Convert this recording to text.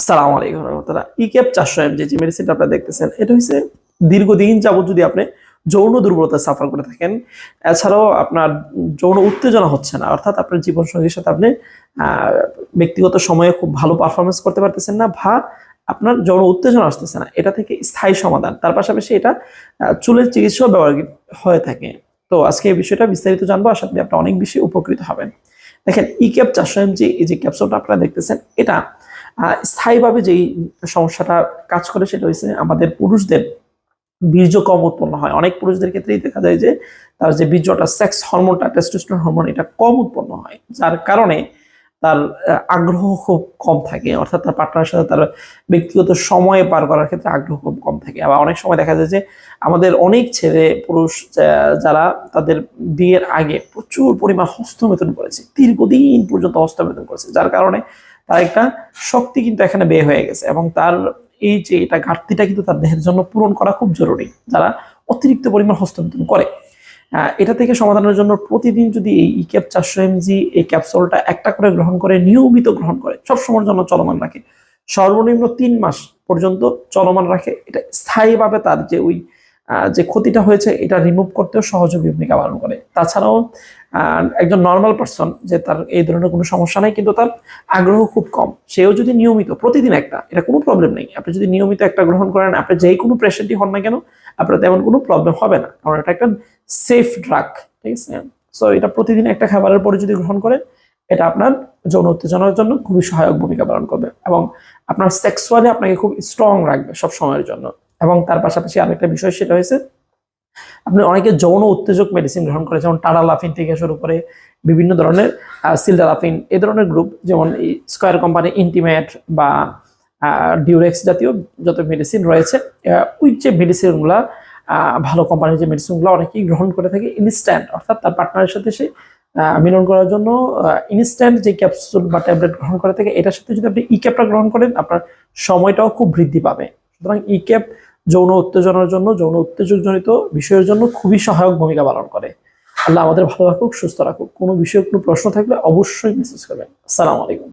আসসালামু আলাইকুম রহমতুল্লাহ। ইকেপ চারশো এম যে মেডিসিনটা আপনারা দেখতেছেন, এটা হচ্ছে দীর্ঘদিন যাবত যদি আপনি যৌন দুর্বলতা সাফার করে থাকেন, এছাড়াও আপনার যৌন উত্তেজনা হচ্ছে না, অর্থাৎ আপনার জীবন সঙ্গীর সাথে আপনি ব্যক্তিগত সময়ে খুব ভালো পারফরমেন্স করতে পারতেছেন না বা আপনার যৌন উত্তেজনা আসতেছে না, এটা থেকে স্থায়ী সমাধান। তার পাশাপাশি এটা চুলের চিকিৎসাও ব্যবহার হয়ে থাকে। তো আজকে এই বিষয়টা বিস্তারিত জানব, আশা করি আপনি অনেক বেশি উপকৃত হবেন। দেখেন ইক্যাপ চারশো এম জি এই যে ক্যাপসুলটা আপনারা দেখতেছেন, এটা স্থায়ীভাবে যেই সমস্যাটা কাজ করে সেটা হচ্ছে আমাদের পুরুষদের বীর্য কম উৎপন্ন হয়। অনেক পুরুষদের ক্ষেত্রেই দেখা যায় যে তার যে বীর্যটা সেক্স হরমোনটা টেস্টোস্টেরন হরমোন এটা কম উৎপন্ন হয়। যার কারণে তার আগ্রহ খুব কম থাকে। অর্থাৎ তার পার্টনারের সাথে তার ব্যক্তিগত সময় পার করার ক্ষেত্রে আগ্রহ খুব কম থাকে। আবার অনেক সময় দেখা যায় যে আমাদের অনেক ছেলে পুরুষ যারা তাদের বিয়ের আগে প্রচুর পরিমাণ হস্তমেতন করেছে। দীর্ঘদিন পর্যন্ত হস্তমেতন করেছে। যার কারণে তার একটা শক্তি কিন্তু এখানে বের হয়ে গেছে এবং তার এই যে এটা ঘাটতিটা কিন্তু তার দেহের জন্য পূরণ করা খুব জরুরি যারা অতিরিক্ত পরিমাণ হস্তমৈথুন করে। এটা থেকে সমাধানের জন্য প্রতিদিন যদি এই ইক্যাপ চারশো এমজি এই ক্যাপসুলটা একটা করে গ্রহণ করে, নিয়মিত গ্রহণ করে সব সময়ের জন্য চলমান রাখে। সর্বনিম্ন তিন মাস পর্যন্ত চলমান রাখে। এটা স্থায়ীভাবে তার যে ওই যে ক্ষতিটা হয়েছে, এটা রিমুভ করতেও সহযোগী ভূমিকা পালন করে। তাছাড়াও একজন নর্মাল পার্সন যে তার এই ধরনের কোনো সমস্যা নাই, কিন্তু তার আগ্রহ খুব কম। সেও যদি নিয়মিত, প্রতিদিন একটা, এটা কোনো প্রবলেম নেই। আপনি যদি নিয়মিত একটা গ্রহণ করেন, আপনি যেই কোনো পেশেন্টই হন না কেন, আপনার তেমন কোনো প্রবলেম হবে না। কারণ এটা একটা সেফ ড্রাগ ঠিক আছে? সো এটা প্রতিদিন একটা খাবারের পরে যদি গ্রহণ করেন, এটা আপনার যৌন উত্তেজনার জন্য খুবই সহায়ক ভূমিকা পালন করবে এবং আপনার সেক্সুয়ালি আপনাকে খুব স্ট্রং রাখবে সব সময়ের জন্য। এবং তার পাশাপাশি আরেকটা বিষয় সেটা হয়েছে, আপনি অনেকে যৌন উত্তেজক মেডিসিন গ্রহণ করে, যেমন টাডালাফিন থেকে শুরু করে বিভিন্ন ধরনের সিলডালাফিন এ ধরনের গ্রুপ যেমন স্কোয়ার কোম্পানি ইন্টিমেট বা ডিউরেক্স জাতীয় যত মেডিসিন রয়েছে ওই যে মেডিসিনগুলা ভালো কোম্পানির যে মেডিসিনগুলো অনেকেই গ্রহণ করে থাকে ইনস্ট্যান্ট অর্থাৎ তার পার্টনারের সাথে সে মিলন করার জন্য ইনস্ট্যান্ট যে ক্যাপসুল বা ট্যাবলেট গ্রহণ করে থাকে, এটার সাথে যদি আপনি ই ক্যাপটা গ্রহণ করেন, আপনার সময়টাও খুব বৃদ্ধি পাবে। সুতরাং ই ক্যাপ যৌন উত্তেজনার জন্য, যৌন উত্তেজকজনিত বিষয়ের জন্য খুবই সহায়ক ভূমিকা পালন করে। আল্লাহ আমাদের ভালো রাখুক, সুস্থ রাখুক। কোনো বিষয়ে কোনো প্রশ্ন থাকলে অবশ্যই মেসেজ করবেন। আসসালামু আলাইকুম।